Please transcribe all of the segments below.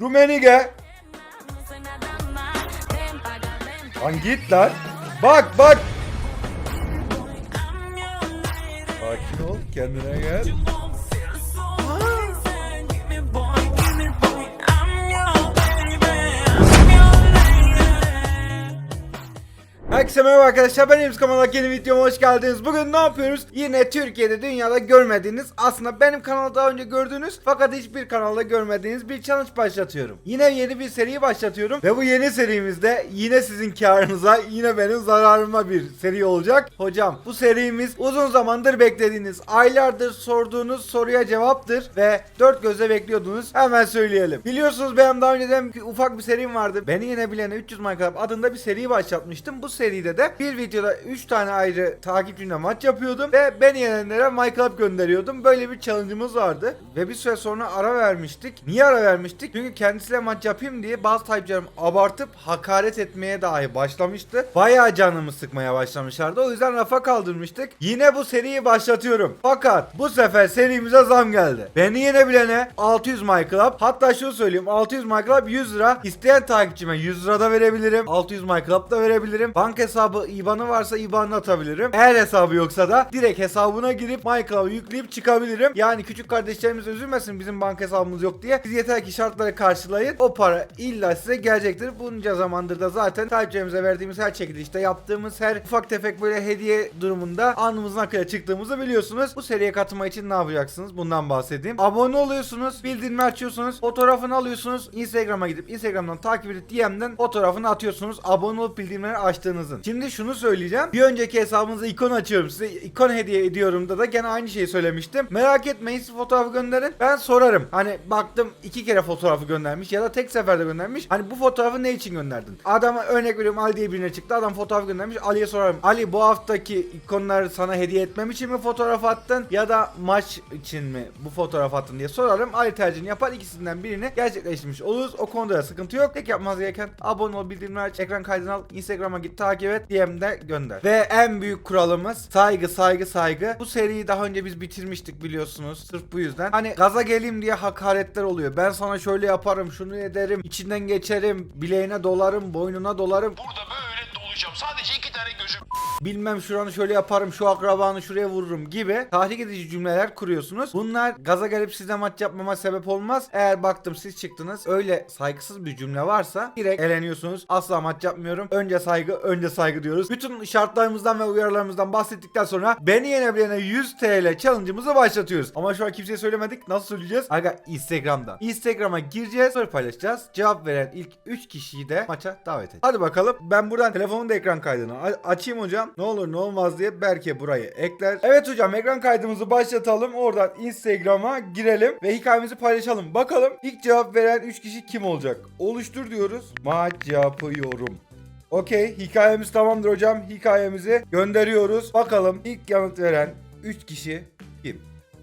Rumenige. Lan git lan. Bak bak. Sakin ol kendine gel. Herkese merhaba arkadaşlar ben Ems kanalına yeni videoma hoş geldiniz. Bugün ne yapıyoruz? Yine Türkiye'de dünyada görmediğiniz aslında benim kanalda daha önce gördüğünüz fakat hiçbir kanalda görmediğiniz bir challenge başlatıyorum. Yine yeni bir seri başlatıyorum ve bu yeni serimizde yine sizin karınıza yine benim zararıma bir seri olacak. Hocam bu serimiz uzun zamandır beklediğiniz aylardır sorduğunuz soruya cevaptır ve dört gözle bekliyordunuz hemen söyleyelim. Biliyorsunuz benim daha önceden ufak bir serim vardı. Beni yine bilene 300 Minecraft adında bir seri başlatmıştım. Bu seride de bir videoda 3 tane ayrı takipçimle maç yapıyordum ve beni yenenlere Minecraft gönderiyordum. Böyle bir challenge'ımız vardı ve bir süre sonra ara vermiştik. Niye ara vermiştik? Çünkü kendisiyle maç yapayım diye bazı takipçilerim abartıp hakaret etmeye dahi başlamıştı. Bayağı canımı sıkmaya başlamışlardı. O yüzden rafa kaldırmıştık. Yine bu seriyi başlatıyorum. Fakat bu sefer serimize zam geldi. Beni yenebilene 600 MyClub. Hatta şunu söyleyeyim 600 MyClub 100 lira. İsteyen takipçime 100 lira da verebilirim. 600 MyClub da verebilirim. Bank hesabı IBAN'ı varsa IBAN'ını atabilirim. Eğer hesabı yoksa da direkt hesabına girip MyClub'ı yükleyip çıkabilirim. Yani küçük kardeşlerimiz üzülmesin bizim bank hesabımız yok diye. Siz yeter ki şartları karşılayın. O para illa size gelecektir. Bunca zamandır da zaten takipçilerimize verdiğimiz her çekilişte yaptığımız her ufak tefek böyle hediye durumunda alnımızın akıya çıktığımızı biliyorsunuz. Bu seriye katılmak için ne yapacaksınız? Bundan bahsedeyim. Abone oluyorsunuz, bildirimi açıyorsunuz, fotoğrafını alıyorsunuz, Instagram'a gidip Instagram'dan takip edip DM'den fotoğrafını atıyorsunuz. Abone olup bildirimleri açtığınızın. Şimdi şunu söyleyeceğim. Bir önceki hesabınıza ikon açıyorum size. ikon hediye ediyorum da da gene aynı şeyi söylemiştim. Merak etmeyin siz fotoğrafı gönderin. Ben sorarım. Hani baktım iki kere fotoğrafı göndermiş ya da tek seferde göndermiş. Hani bu fotoğrafı ne için gönderdin? Adama örnek veriyorum Ali diye birine çıktı. Adam fotoğrafı göndermiş. Ali'ye sorarım. Ali bu haftaki ikonları sana hediye etmem için mi fotoğraf attın? Ya da maç için mi bu fotoğraf attın diye sorarım. Ali tercihini yapar. ikisinden birini gerçekleştirmiş oluruz. O konuda da sıkıntı yok. Tek yapmanız gereken abone ol, bildirimleri aç, ekran kaydını al, Instagram'a git takip et, DM'de gönder. Ve en büyük kuralımız saygı, saygı, saygı. Bu seriyi daha önce biz bitirmiştik biliyorsunuz. Sırf bu yüzden. Hani gaza geleyim diye hakaretler oluyor. Ben sana şöyle yaparım, şunu ederim, içinden geçerim, bileğine dolarım, boynuna dolarım. Burada böyle dolacağım. Sadece iki tane gözüm. bilmem şuranı şöyle yaparım şu akrabanı şuraya vururum gibi tahrik edici cümleler kuruyorsunuz. Bunlar gaza gelip size maç yapmama sebep olmaz. Eğer baktım siz çıktınız öyle saygısız bir cümle varsa direkt eleniyorsunuz. Asla maç yapmıyorum. Önce saygı önce saygı diyoruz. Bütün şartlarımızdan ve uyarılarımızdan bahsettikten sonra beni yenebilene 100 TL challenge'ımızı başlatıyoruz. Ama şu an kimseye söylemedik. Nasıl söyleyeceğiz? Aga Instagram'da. Instagram'a gireceğiz. Soru paylaşacağız. Cevap veren ilk 3 kişiyi de maça davet edeceğiz. Hadi bakalım. Ben buradan telefonun da ekran kaydını açayım hocam. Ne olur ne olmaz diye Berke burayı ekler. Evet hocam ekran kaydımızı başlatalım. Oradan Instagram'a girelim ve hikayemizi paylaşalım. Bakalım ilk cevap veren 3 kişi kim olacak? Oluştur diyoruz. Maç yapıyorum. Okey hikayemiz tamamdır hocam. Hikayemizi gönderiyoruz. Bakalım ilk yanıt veren 3 kişi?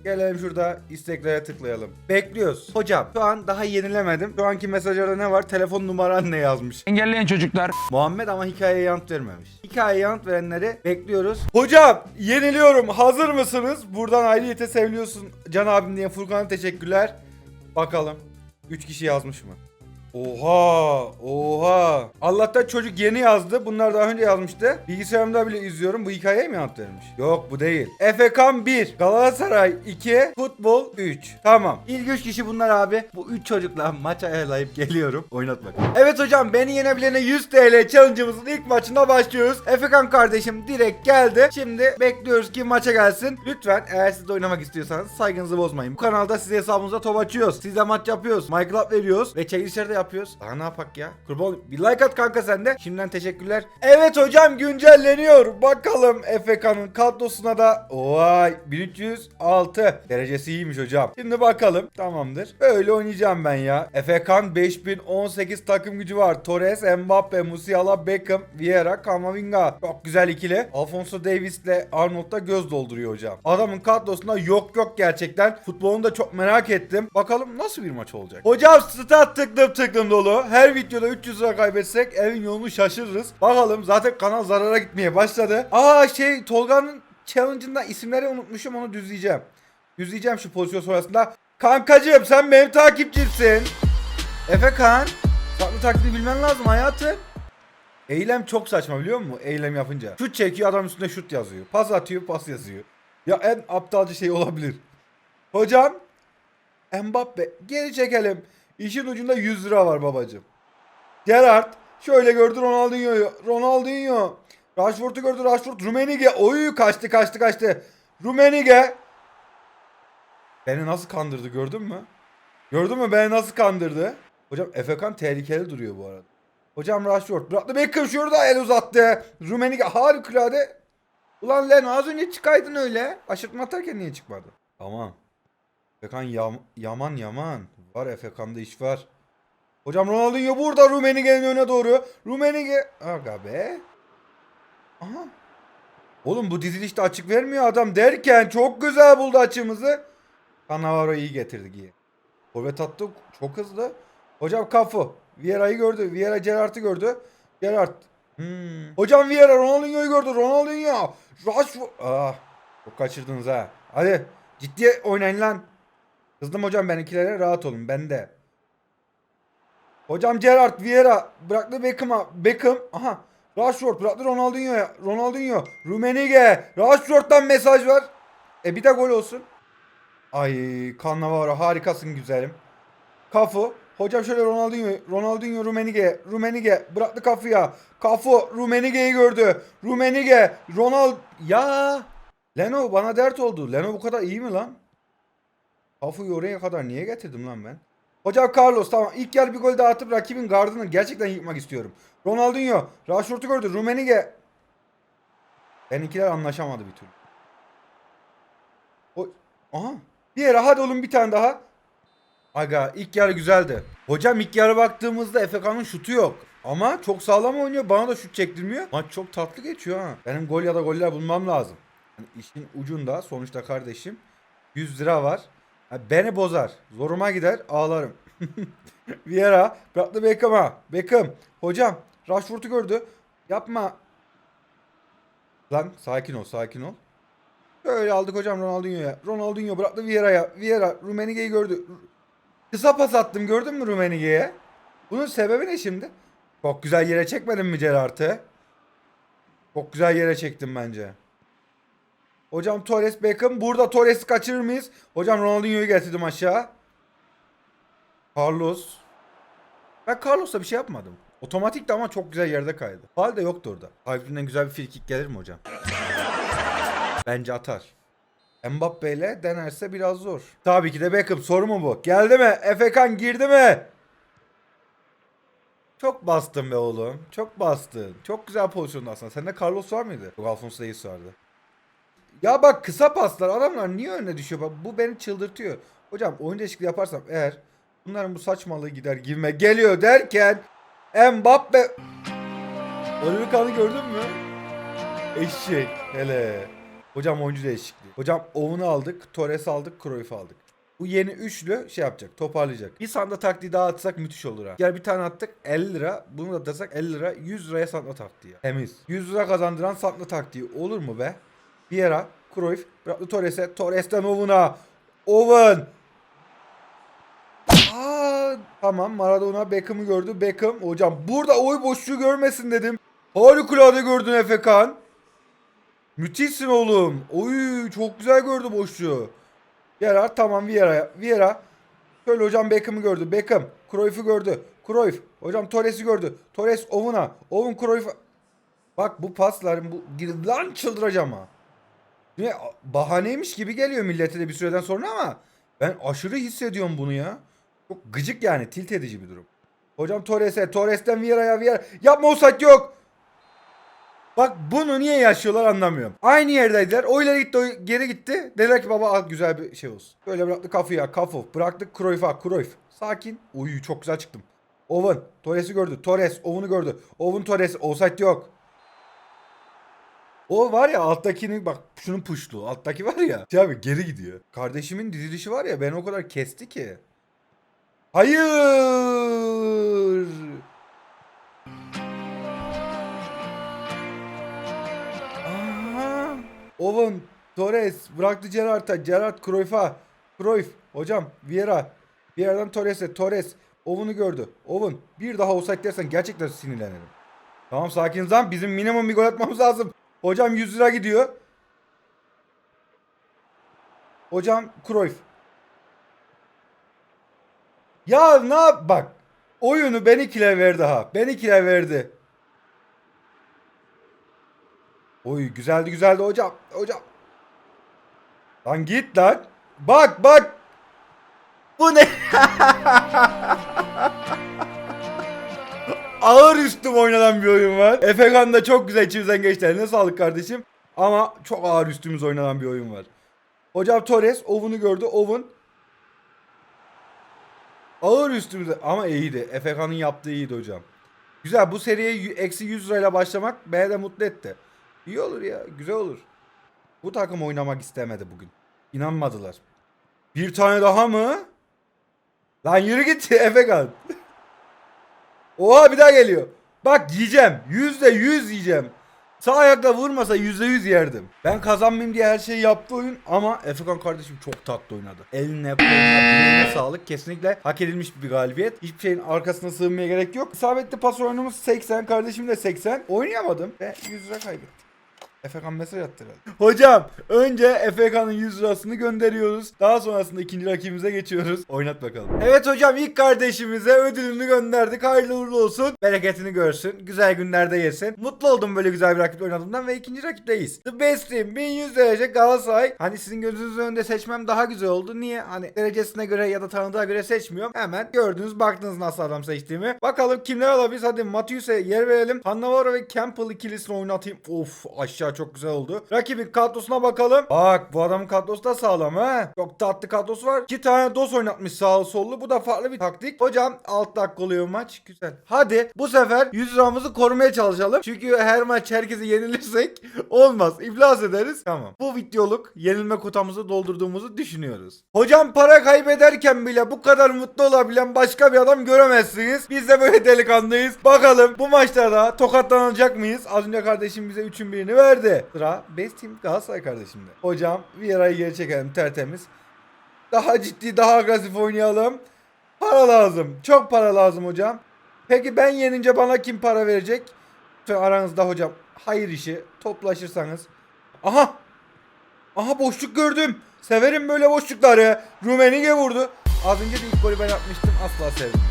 Gelelim şurada isteklere tıklayalım. Bekliyoruz. Hocam şu an daha yenilemedim. Şu anki mesajlarda ne var? Telefon numaran ne yazmış? Engelleyen çocuklar Muhammed ama hikayeye yanıt vermemiş. Hikayeye yanıt verenleri bekliyoruz. Hocam yeniliyorum. Hazır mısınız? Buradan ayrıyete seviliyorsun. Can abim diye Furkan'a teşekkürler. Bakalım. 3 kişi yazmış mı? Oha! Oha! Allah'tan çocuk yeni yazdı. Bunlar daha önce yazmıştı. Bilgisayarımda bile izliyorum. Bu hikayeye mi vermiş? Yok bu değil. Efekan 1. Galatasaray 2. Futbol 3. Tamam. İlk 3 kişi bunlar abi. Bu 3 çocukla maç ayarlayıp geliyorum. Oynat bakalım. Evet hocam beni yenebilene 100 TL challenge'ımızın ilk maçına başlıyoruz. Efekan kardeşim direkt geldi. Şimdi bekliyoruz ki maça gelsin. Lütfen eğer siz de oynamak istiyorsanız saygınızı bozmayın. Bu kanalda size hesabınıza top açıyoruz. Size maç yapıyoruz. Minecraft veriyoruz. Ve çekilişler de yapıyoruz. Daha ne yapak ya? Kurban bir like at kanka sen de. Şimdiden teşekkürler. Evet hocam güncelleniyor. Bakalım Efekan'ın kadrosuna da vay 1306 derecesi iyiymiş hocam. Şimdi bakalım. Tamamdır. Böyle oynayacağım ben ya. Efekan 5018 takım gücü var. Torres, Mbappe, Musiala, Beckham, Vieira, Camavinga. Çok güzel ikili. Alfonso Davis ile Arnold da göz dolduruyor hocam. Adamın kadrosunda yok yok gerçekten. Futbolunu da çok merak ettim. Bakalım nasıl bir maç olacak. Hocam stat tıklım tıklım dolu. Her videoda 300 lira kaybetsek evin yolunu şaşırırız. Bakalım zaten kanal zarara gitmeye başladı. Aa şey Tolga'nın challenge'ında isimleri unutmuşum onu düzleyeceğim. Düzleyeceğim şu pozisyon sonrasında. Kankacığım sen benim takipçimsin. Efe Kan. Saklı taklidi bilmen lazım hayatım. Eylem çok saçma biliyor musun? Eylem yapınca. Şut çekiyor adam üstünde şut yazıyor. Pas atıyor pas yazıyor. Ya en aptalca şey olabilir. Hocam. Mbappe geri çekelim. İşin ucunda 100 lira var babacım. Gerard şöyle gördü Ronaldinho'yu. Ronaldinho. Rashford'u gördü Rashford. Rumenige. Oy kaçtı kaçtı kaçtı. Rumenige. Beni nasıl kandırdı gördün mü? Gördün mü beni nasıl kandırdı? Hocam Efekan tehlikeli duruyor bu arada. Hocam Rashford bıraktı Beckham şurada el uzattı. Rumenige harikulade. Ulan Leno az önce çıkaydın öyle. Aşırtma atarken niye çıkmadı? Tamam. Efekan yam, yaman yaman. Var Efekan'da iş var. Hocam Ronaldinho burada Rumenige'nin önüne doğru. Rumenige. Aga be. Aha. Oğlum bu dizilişte açık vermiyor adam derken çok güzel buldu açımızı. Cannavaro iyi getirdi iyi. Forvet attı çok hızlı. Hocam Kafu. Vieira'yı gördü. Vieira Gerrard'ı gördü. Gerrard. Hmm. Hocam Vieira Ronaldinho'yu gördü. Ronaldinho. Rashford. Ah. Çok kaçırdınız ha. Hadi. Ciddi oynayın lan. Kızdım hocam benimkilere rahat olun. Ben de. Hocam Gerrard Vieira bıraktı Beckham'a. Beckham. Aha. Rashford bıraktı Ronaldinho'ya. Ronaldinho. Rumenige. Rashford'dan mesaj var. E bir de gol olsun. Ay Cannavaro harikasın güzelim. Kafu. Hocam şöyle Ronaldinho. Ronaldinho Rumenige. Rumenige bıraktı Kafu'ya. Kafu Rumenige'yi gördü. Rumenige. Ronald. Ya. Leno bana dert oldu. Leno bu kadar iyi mi lan? Kafu'yu oraya kadar niye getirdim lan ben? Hocam Carlos tamam ilk yer bir gol daha atıp rakibin gardını gerçekten yıkmak istiyorum. Ronaldinho. Rashford'u gördü. Rumenige. Benimkiler anlaşamadı bir türlü. O, aha. Bir yere hadi oğlum bir tane daha. Aga ilk yarı güzeldi. Hocam ilk yarı baktığımızda Efekan'ın şutu yok. Ama çok sağlam oynuyor. Bana da şut çektirmiyor. Maç çok tatlı geçiyor ha. Benim gol ya da goller bulmam lazım. Yani işin ucunda sonuçta kardeşim 100 lira var. Beni bozar. Zoruma gider ağlarım. Vieira bıraktı Beckham'a. Beckham. Hocam Rashford'u gördü. Yapma. Lan sakin ol sakin ol. Böyle aldık hocam Ronaldinho'ya. Ronaldinho bıraktı Vieira'ya. Vieira Rumenige'yi gördü. Kısa pas attım gördün mü Rumenige'ye? Bunun sebebi ne şimdi? Çok güzel yere çekmedim mi Gerard'ı? Çok güzel yere çektim bence. Hocam Torres Beckham. Burada Torres'i kaçırır mıyız? Hocam Ronaldinho'yu getirdim aşağı. Carlos. Ben Carlos'a bir şey yapmadım. Otomatikti ama çok güzel yerde kaydı. Hal de yoktu orada. Kalbinden güzel bir frikik gelir mi hocam? Bence atar. Mbappe ile denerse biraz zor. Tabii ki de Beckham soru mu bu? Geldi mi? Efekan girdi mi? Çok bastın be oğlum. Çok bastın. Çok güzel pozisyonda aslında. Sende Carlos var mıydı? Yok Alfonso Davies vardı. Ya bak kısa paslar adamlar niye önüne düşüyor? Bak bu beni çıldırtıyor. Hocam oyun değişikliği yaparsam eğer bunların bu saçmalığı gider gibime geliyor derken Mbappe Oliver Kahn'ı gördün mü? Eşek hele. Hocam oyuncu değişikliği. Hocam Owen'u aldık, Torres aldık, Cruyff aldık. Bu yeni üçlü şey yapacak, toparlayacak. Bir sanda taktiği daha atsak müthiş olur ha. Gel bir tane attık 50 lira. Bunu da atsak 50 lira. 100 liraya satma taktiği. Temiz. 100 lira kazandıran satma taktiği. Olur mu be? Vieira, Cruyff, bıraktı Torres'e. Torres'ten Owen'a. Owen. Aa, tamam Maradona Beckham'ı gördü. Beckham hocam burada oy boşluğu görmesin dedim. Harikulade gördün Efekan. Müthişsin oğlum. Oy çok güzel gördü boşluğu. Gerard tamam Vieira. Vieira. Şöyle hocam Beckham'ı gördü. Beckham. Cruyff'u gördü. Cruyff. Hocam Torres'i gördü. Torres Owen'a. Owen Cruyff'a. Bak bu pasların bu lan çıldıracağım ha. Yine bahaneymiş gibi geliyor millete de bir süreden sonra ama ben aşırı hissediyorum bunu ya. Çok gıcık yani tilt edici bir durum. Hocam Torres'e, Torres'ten Vieira'ya, Vieira. Yapma offside yok. Bak bunu niye yaşıyorlar anlamıyorum. Aynı yerdeydiler. O ileri gitti, o geri gitti. Dediler ki baba al güzel bir şey olsun. Böyle bıraktı Kafu'ya, Kafu. Bıraktık Cruyff'a, Cruyff. Sakin. Uy çok güzel çıktım. Owen. Torres'i gördü. Torres. Owen'u gördü. Owen Torres. Offside yok. O var ya alttakini bak şunun puşlu. Alttaki var ya. Şey abi geri gidiyor. Kardeşimin dizilişi var ya ben o kadar kesti ki. Hayır. Aha. Owen, Torres bıraktı Gerrard'a. Gerrard Cruyff'a. Cruyff. Hocam Vieira. Vieira'dan Torres'e. Torres. Ovun'u gördü. Ovun bir daha offside dersen gerçekten sinirlenirim. Tamam sakiniz lan bizim minimum bir gol atmamız lazım. Hocam 100 lira gidiyor. Hocam Cruyff. Ya ne yap bak. Oyunu ben ikile verdi ha. Ben ikile verdi. Oy güzeldi güzeldi hocam. Hocam. Lan git lan. Bak bak. Bu ne? Ağır üstüm oynanan bir oyun var. Efekan da çok güzel içimizden geçti. Eline sağlık kardeşim. Ama çok ağır üstümüz oynanan bir oyun var. Hocam Torres Ovun'u gördü. Ovun ağır üstümüze ama iyiydi. Efekan'ın yaptığı iyiydi hocam. Güzel bu seriye eksi 100 lirayla başlamak beni de mutlu etti. İyi olur ya güzel olur. Bu takım oynamak istemedi bugün. İnanmadılar. Bir tane daha mı? Lan yürü git Efekan. Oha bir daha geliyor. Bak yiyeceğim. Yüzde yüz yiyeceğim. Sağ ayakla vurmasa yüzde yüz yerdim. Ben kazanmayayım diye her şeyi yaptı oyun ama Efekan kardeşim çok tatlı oynadı. Eline koluna sağlık. Kesinlikle hak edilmiş bir galibiyet. Hiçbir şeyin arkasına sığınmaya gerek yok. İsabetli pas oranımız 80. Kardeşim de 80. Oynayamadım ve 100 lira kaybettim. Efekan mesaj attı herhalde. Hocam önce Efekan'ın 100 lirasını gönderiyoruz. Daha sonrasında ikinci rakibimize geçiyoruz. Oynat bakalım. Evet hocam ilk kardeşimize ödülünü gönderdik. Hayırlı uğurlu olsun. Bereketini görsün. Güzel günlerde yesin. Mutlu oldum böyle güzel bir rakip oynadığımdan ve ikinci rakipteyiz. The Best Team 1100 derece Galatasaray. Hani sizin gözünüzün önünde seçmem daha güzel oldu. Niye? Hani derecesine göre ya da tanıdığa göre seçmiyorum. Hemen gördünüz baktınız nasıl adam seçtiğimi. Bakalım kimler alabiliriz. Hadi Matius'e yer verelim. Cannavaro ve Campbell ikilisini oynatayım. Of aşağı çok güzel oldu. Rakibin kadrosuna bakalım. Bak bu adamın kadrosu da sağlam ha. Çok tatlı kadrosu var. İki tane dos oynatmış sağlı sollu. Bu da farklı bir taktik. Hocam 6 dakika oluyor maç. Güzel. Hadi bu sefer 100 liramızı korumaya çalışalım. Çünkü her maç herkese yenilirsek olmaz. İflas ederiz. Tamam. Bu videoluk yenilme kotamızı doldurduğumuzu düşünüyoruz. Hocam para kaybederken bile bu kadar mutlu olabilen başka bir adam göremezsiniz. Biz de böyle delikanlıyız. Bakalım bu maçlarda tokatlanacak mıyız? Az önce kardeşim bize üçün birini verdi. Sıra Best Team Galatasaray kardeşimde. Hocam Vieira'yı geri çekelim tertemiz. Daha ciddi daha agresif oynayalım. Para lazım. Çok para lazım hocam. Peki ben yenince bana kim para verecek? Aranızda hocam hayır işi toplaşırsanız. Aha. Aha boşluk gördüm. Severim böyle boşlukları. Rumenige vurdu. Az önce de ilk golü ben atmıştım. Asla sevdim.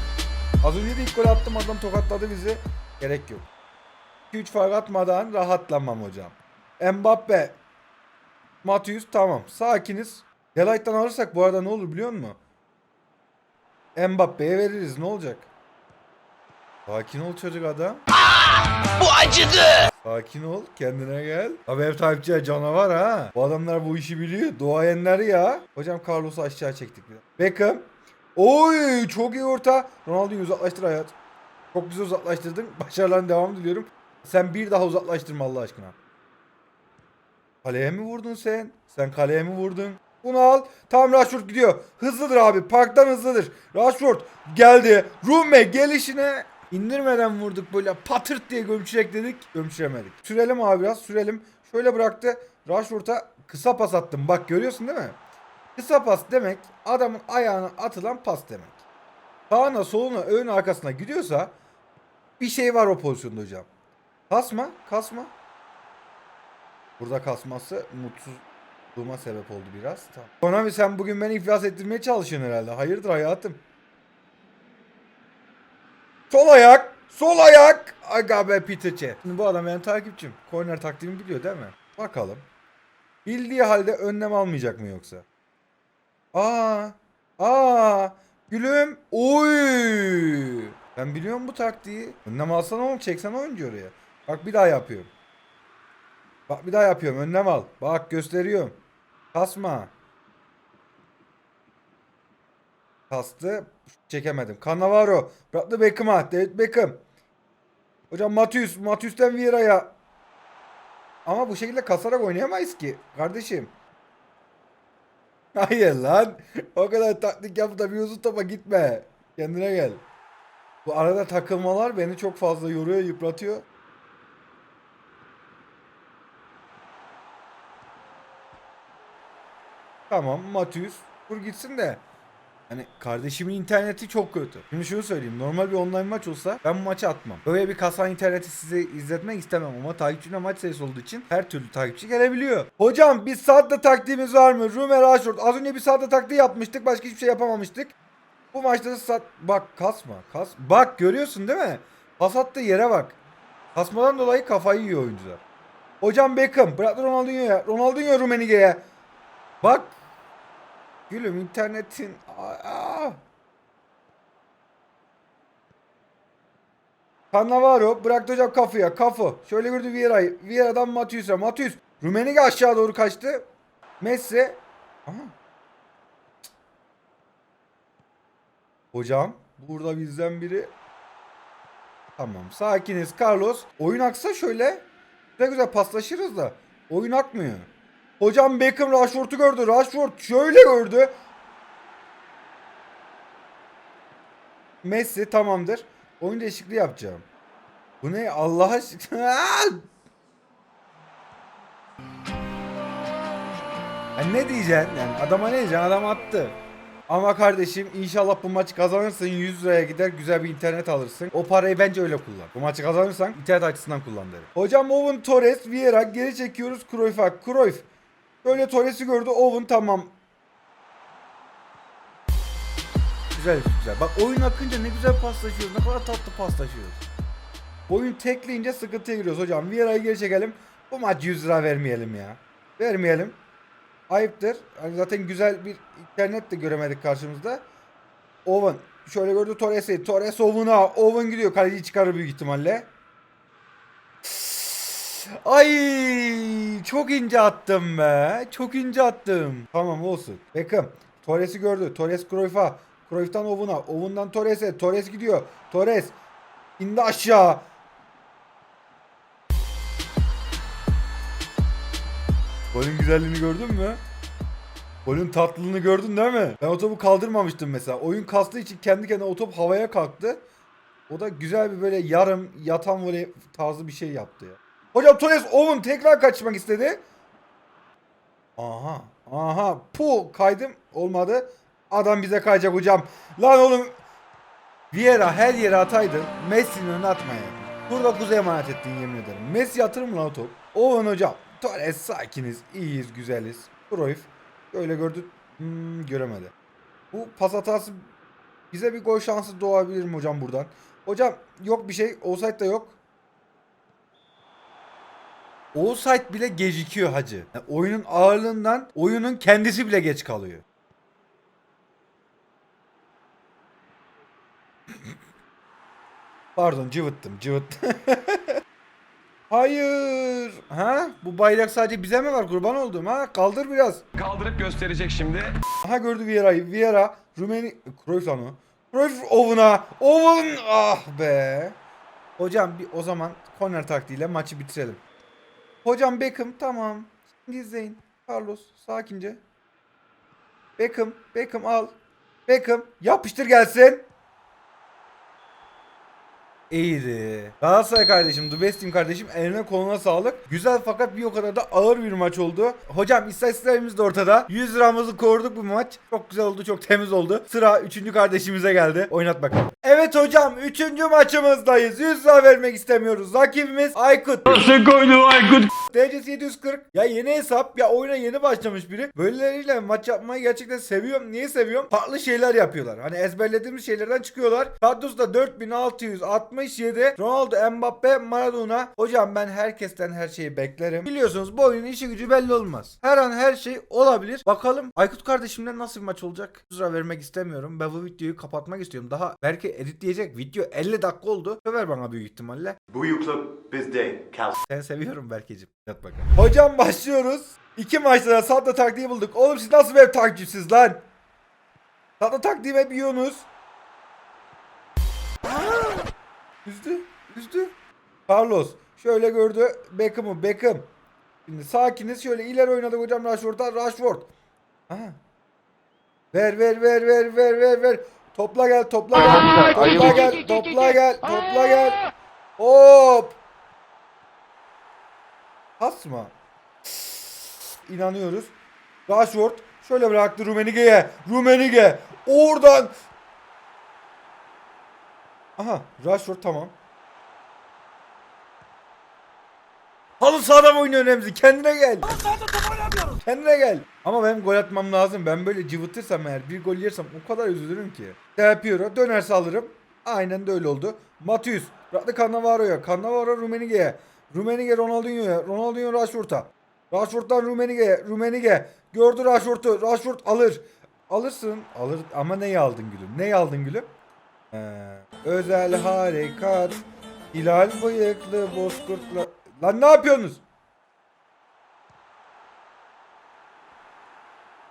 Az önce de ilk golü attım adam tokatladı bizi. Gerek yok. 2-3 fark atmadan rahatlamam hocam. Mbappe. Matius tamam. Sakiniz. Delight'tan alırsak bu arada ne olur biliyor musun? Mbappe'ye veririz ne olacak? Sakin ol çocuk adam. Bu acıdı. Sakin ol kendine gel. Abi ev takipçiler canavar ha. Bu adamlar bu işi biliyor. Doğayenler ya. Hocam Carlos'u aşağı çektik biraz. Beckham. Oy çok iyi orta. Ronaldo'yu uzaklaştır hayat. Çok güzel uzaklaştırdın. Başarıların devam diliyorum. Sen bir daha uzaklaştırma Allah aşkına. Kaleye mi vurdun sen? Sen kaleye mi vurdun? Bunu al. Tam Rashford gidiyor. Hızlıdır abi. Parktan hızlıdır. Rashford geldi. Rume gelişine indirmeden vurduk böyle patırt diye gömçürek dedik. Gömçüremedik. Sürelim abi biraz sürelim. Şöyle bıraktı. Rashford'a kısa pas attım. Bak görüyorsun değil mi? Kısa pas demek adamın ayağına atılan pas demek. Sağına soluna ön arkasına gidiyorsa bir şey var o pozisyonda hocam. Kasma kasma. Burada kasması mutsuzluğuma sebep oldu biraz. Tamam. Konami sen bugün beni iflas ettirmeye çalışıyorsun herhalde. Hayırdır hayatım? Sol ayak. Sol ayak. Aga be Peterçe. Şimdi bu adam benim takipçim. Corner taktiğimi biliyor değil mi? Bakalım. Bildiği halde önlem almayacak mı yoksa? Aa. Aa. Gülüm. Oy. Ben biliyorum bu taktiği. Önlem alsana oğlum. Çeksene oyuncu oraya. Bak bir daha yapıyorum. Bak bir daha yapıyorum. Önlem al. Bak gösteriyorum. Kasma. Kastı. Çekemedim. Cannavaro. Bıraktı Beckham'a. David Beckham. Hocam Matius. Matius'ten Vieira'ya. Ama bu şekilde kasarak oynayamayız ki. Kardeşim. Hayır lan. O kadar taktik yap da bir uzun topa gitme. Kendine gel. Bu arada takılmalar beni çok fazla yoruyor, yıpratıyor. Tamam Matius. Vur gitsin de. Hani kardeşimin interneti çok kötü. Şimdi şunu söyleyeyim. Normal bir online maç olsa ben bu maçı atmam. Böyle bir kasan interneti size izletmek istemem ama takipçimle maç sayısı olduğu için her türlü takipçi gelebiliyor. Hocam bir saatte taktiğimiz var mı? Rumer Ashford. Az önce bir saatte taktiği yapmıştık. Başka hiçbir şey yapamamıştık. Bu maçta da saat... Bak kasma. Kas... Bak görüyorsun değil mi? Pas attığı yere bak. Kasmadan dolayı kafayı yiyor oyuncular. Hocam Beckham. Bıraktı Ronaldinho'ya. Ronaldinho Rumenige'ye. Bak. Gülüm internetin. Aa. Cannavaro bıraktı hocam kafaya. Kafı. Şöyle gördü Vieira'yı. Vieira'dan Matius'a. Matius. Rumenige aşağı doğru kaçtı. Messi. Aha. Hocam. Burada bizden biri. Tamam. Sakiniz Carlos. Oyun aksa şöyle. Güzel güzel paslaşırız da. Oyun akmıyor. Hocam Beckham Rashford'u gördü. Rashford şöyle gördü. Messi tamamdır. Oyun değişikliği yapacağım. Bu ne Allah aşkına? Ya ne diyeceksin yani adama ne diyeceksin adam attı. Ama kardeşim inşallah bu maçı kazanırsın 100 liraya gider güzel bir internet alırsın. O parayı bence öyle kullan. Bu maçı kazanırsan internet açısından kullan derim. Hocam Owen Torres, Vieira geri çekiyoruz Cruyff'a. Cruyff. Böyle Torres'i gördü Owen tamam. Güzel güzel. Bak oyun akınca ne güzel paslaşıyoruz. Ne kadar tatlı paslaşıyoruz. Oyun tekleyince sıkıntıya giriyoruz hocam. Vieira'yı geri çekelim. Bu maç 100 lira vermeyelim ya. Vermeyelim. Ayıptır. Hani zaten güzel bir internet de göremedik karşımızda. Owen. Şöyle gördü Torres'i. Torres Owen'a. Owen gidiyor. Kaleci çıkarır büyük ihtimalle. Ay çok ince attım be. Çok ince attım. Tamam olsun. Beckham. Torres'i gördü. Torres Cruyff'a. Cruyff'tan Owen'a. Owen'dan Torres'e. Torres gidiyor. Torres. indi aşağı. Golün güzelliğini gördün mü? Golün tatlılığını gördün değil mi? Ben o topu kaldırmamıştım mesela. Oyun kastığı için kendi kendine o top havaya kalktı. O da güzel bir böyle yarım yatan voley tarzı bir şey yaptı ya. Hocam Torres Owen tekrar kaçmak istedi. Aha. Aha. Pu kaydım. Olmadı. Adam bize kayacak hocam. Lan oğlum. Vieira her yere ataydın. Messi'nin önüne atmaya. Burada kuzeye emanet ettin yemin ederim. Messi atır mı lan o top? Owen hocam. Torres sakiniz. iyiyiz güzeliz. Cruyff. Öyle gördü. Hmm, göremedi. Bu pas hatası bize bir gol şansı doğabilir mi hocam buradan? Hocam yok bir şey. Offside de yok. Offside bile gecikiyor hacı. Yani oyunun ağırlığından oyunun kendisi bile geç kalıyor. Pardon cıvıttım cıvıt. Hayır. Ha? Bu bayrak sadece bize mi var kurban olduğum ha? Kaldır biraz. Kaldırıp gösterecek şimdi. Aha gördü Vieira'yı. Vieira Rumeni... Cruyff lan o. Cruyff Owen'a. Owen ah be. Hocam bir o zaman korner taktiğiyle maçı bitirelim. Hocam Beckham tamam. Şimdi izleyin. Carlos sakince. Beckham. Beckham al. Beckham yapıştır gelsin. İyiydi. Galatasaray kardeşim, The Best Team kardeşim eline koluna sağlık. Güzel fakat bir o kadar da ağır bir maç oldu. Hocam istatistiklerimiz de ortada. 100 liramızı koruduk bu maç. Çok güzel oldu, çok temiz oldu. Sıra 3. kardeşimize geldi. Oynat bakalım. Evet hocam 3. maçımızdayız. 100 lira vermek istemiyoruz. Rakibimiz Aykut. Nasıl koydu Aykut? Derecesi 740. Ya yeni hesap ya oyuna yeni başlamış biri. Böyleleriyle maç yapmayı gerçekten seviyorum. Niye seviyorum? Farklı şeyler yapıyorlar. Hani ezberlediğimiz şeylerden çıkıyorlar. Kadrosu 4667. Ronaldo, Mbappe, Maradona. Hocam ben herkesten her şeyi beklerim. Biliyorsunuz bu oyunun işi gücü belli olmaz. Her an her şey olabilir. Bakalım Aykut kardeşimden nasıl bir maç olacak? Sıra vermek istemiyorum. Ben bu videoyu kapatmak istiyorum. Daha belki editleyecek. Video 50 dakika oldu. Söver bana büyük ihtimalle. Bu yüklü bizde kalsın. Sen seviyorum Berkeciğim. Yat bakalım. Hocam başlıyoruz. İki maçta da Satla taktiği bulduk. Oğlum siz nasıl web takipçisiz lan? Satla taktiği hep yiyorsunuz. Üzdü. Üzdü. Carlos. Şöyle gördü. Beckham'ı. Beckham. Şimdi sakiniz. Şöyle ileri oynadık hocam Rashford'a. Rashford. Aha. Ver ver ver ver ver ver ver. Topla gel topla gel. Topla gel topla gel topla gel. Hop. Hasma. İnanıyoruz. Rashford şöyle bıraktı Rumenige'ye. Rumenige. Oradan. Aha Rashford tamam. Halı sahada mı oynuyorsun Remzi? Kendine gel. Kendine gel. Ama benim gol atmam lazım. Ben böyle cıvıtırsam eğer bir gol yersem o kadar üzülürüm ki. Del Piero dönerse alırım. Aynen de öyle oldu. Matius. Bıraktı Cannavaro'ya. Cannavaro Rumenige'ye. Rumenige Ronaldinho'ya. Ronaldinho Rashford'a. Rashford'dan Rumenige. Rumenige. Gördü Rashford'u. Rashford alır. Alırsın. Alır. Ama neyi aldın gülüm? Neyi aldın gülüm? Özel harekat. Hilal bıyıklı bozkurtla. Lan ne yapıyorsunuz?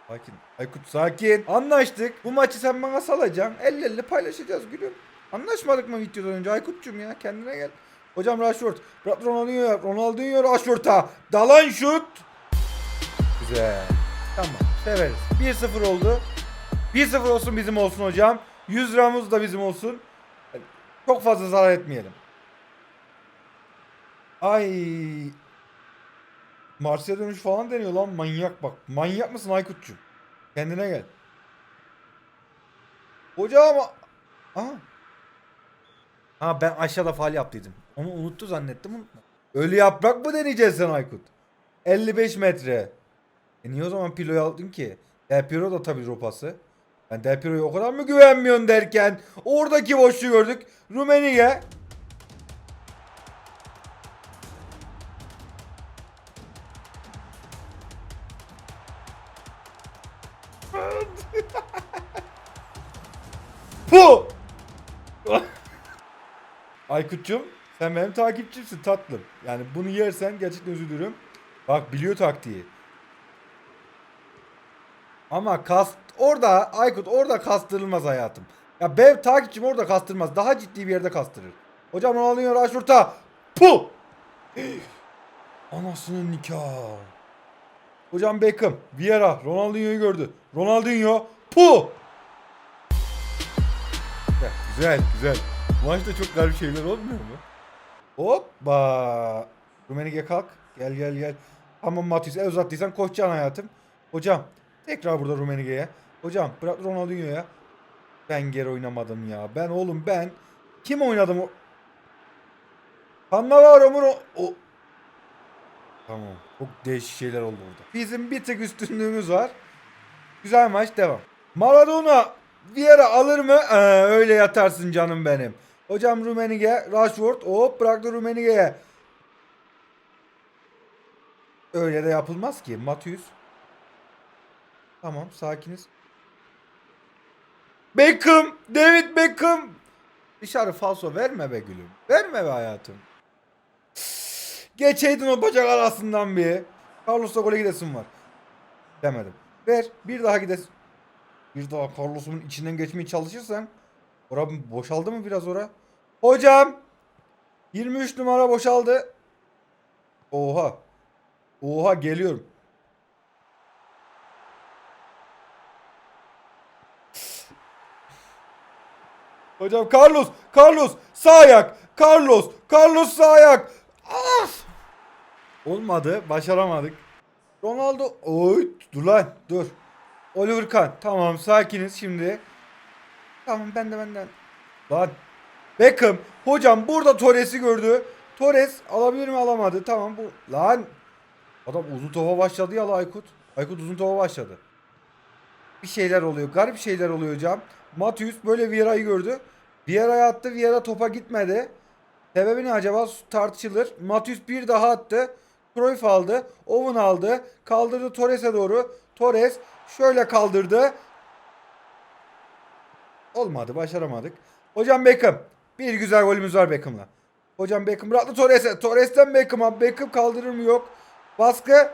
Sakin. Aykut sakin. Anlaştık. Bu maçı sen bana salacaksın. 50-50 paylaşacağız gülüm. Anlaşmadık mı videodan önce Aykut'cum ya kendine gel. Hocam Rashford. Ronaldinho. Ronaldinho Rashford'a. Dalan şut. Güzel. Tamam. Severiz. 1-0 oldu. 1-0 olsun bizim olsun hocam. 100 liramız da bizim olsun. Çok fazla zarar etmeyelim. Ay. Mars'a dönüş falan deniyor lan manyak bak. Manyak mısın Aykut'cum? Kendine gel. Hocam. Aha. Ha ben aşağıda faal yaptıydım. Onu unuttu zannettim. Ölü yaprak mı deneyeceksin sen Aykut? 55 metre. E niye o zaman piloyu aldın ki? Del Piero da tabii ropası. Ben Del Piero'ya o kadar mı güvenmiyorsun derken oradaki boşluğu gördük. Rumenige. Bu. Aykut'cum sen benim takipçimsin tatlım. Yani bunu yersen gerçekten üzülürüm. Bak biliyor taktiği. Ama kast orada Aykut orada kastırılmaz hayatım. Ya bev takipçim orada kastırmaz. Daha ciddi bir yerde kastırır. Hocam Ronaldinho Rashford'a. Pu! Anasının nikahı. Hocam Beckham, Vieira, Ronaldinho'yu gördü. Ronaldinho, pu! Güzel, güzel, güzel. Maçta çok garip şeyler olmuyor mu? Hoppa! Rumenige kalk. Gel gel gel. Tamam Matius el uzattıysan koşacaksın hayatım. Hocam tekrar burada Rumenige'ye. Hocam bırak Ronaldinho'ya. Ben geri oynamadım ya. Ben oğlum ben. Kim oynadım o? Cannavaro mu? o-. Tamam. Çok değişik şeyler oldu orada. Bizim bir tık üstünlüğümüz var. Güzel maç devam. Maradona Vieira alır mı? Ee, öyle yatarsın canım benim. Hocam Rumenige, Rashford hop bıraktı Rumenige'ye. Öyle de yapılmaz ki. Matius. Tamam sakiniz. Beckham! David Beckham! Dışarı falso verme be gülüm. Verme be hayatım. Geçeydin o bacak arasından bir. Carlos'la gole gidesin var. Demedim. Ver. Bir daha gidesin. Bir daha Carlos'un içinden geçmeye çalışırsan. Ora boşaldı mı biraz ora? Hocam. 23 numara boşaldı. Oha. Oha geliyorum. Hocam Carlos, Carlos sağ ayak. Carlos, Carlos sağ ayak. Of! Olmadı, başaramadık. Ronaldo, oy dur lan, dur. Oliver Kahn, tamam sakiniz şimdi. Tamam ben de benden. Lan Beckham, hocam burada Torres'i gördü. Torres alabilir mi alamadı. Tamam bu. Lan adam uzun topa başladı ya Aykut. Aykut uzun topa başladı. Bir şeyler oluyor. Garip şeyler oluyor hocam. Matius böyle Vieira'yı gördü. Vieira'ya attı. Vieira topa gitmedi. Sebebi ne acaba tartışılır. Matius bir daha attı. Cruyff aldı. Owen aldı. Kaldırdı Torres'e doğru. Torres şöyle kaldırdı. Olmadı. Başaramadık. Hocam Beckham. Bir güzel golümüz var Beckham'la. Hocam Beckham bıraktı Torres'e. Torres'ten Beckham'a. Beckham kaldırır mı yok. Baskı.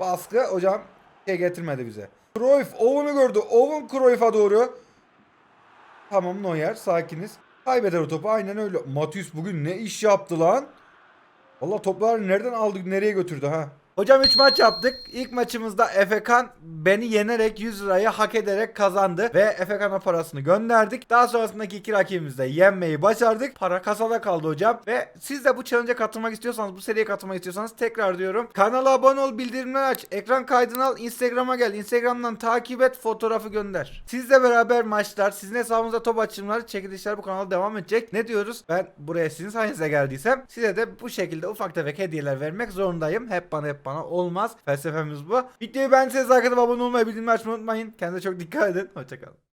Baskı. Hocam şey getirmedi bize. Cruyff Owen'u gördü. Owen Cruyff'a doğru. Tamam Neuer sakiniz. Kaybeder o topu aynen öyle. Matius bugün ne iş yaptı lan? Valla topları nereden aldı nereye götürdü ha? Hocam 3 maç yaptık. İlk maçımızda Efekan beni yenerek 100 lirayı hak ederek kazandı. Ve Efekan'a parasını gönderdik. Daha sonrasındaki iki rakibimizde yenmeyi başardık. Para kasada kaldı hocam. Ve siz de bu challenge'a katılmak istiyorsanız, bu seriye katılmak istiyorsanız tekrar diyorum. Kanala abone ol, bildirimleri aç, ekran kaydını al, Instagram'a gel. Instagram'dan takip et, fotoğrafı gönder. Sizle beraber maçlar, sizin hesabınıza top açımları, çekilişler bu kanalda devam edecek. Ne diyoruz? Ben buraya sizin sayenizde geldiysem size de bu şekilde ufak tefek hediyeler vermek zorundayım. Hep bana hep bana olmaz. Felsefemiz bu. Videoyu beğendiyseniz arkadaşlar abone olmayı, bildirimleri açmayı unutmayın. Kendinize çok dikkat edin. Hoşçakalın.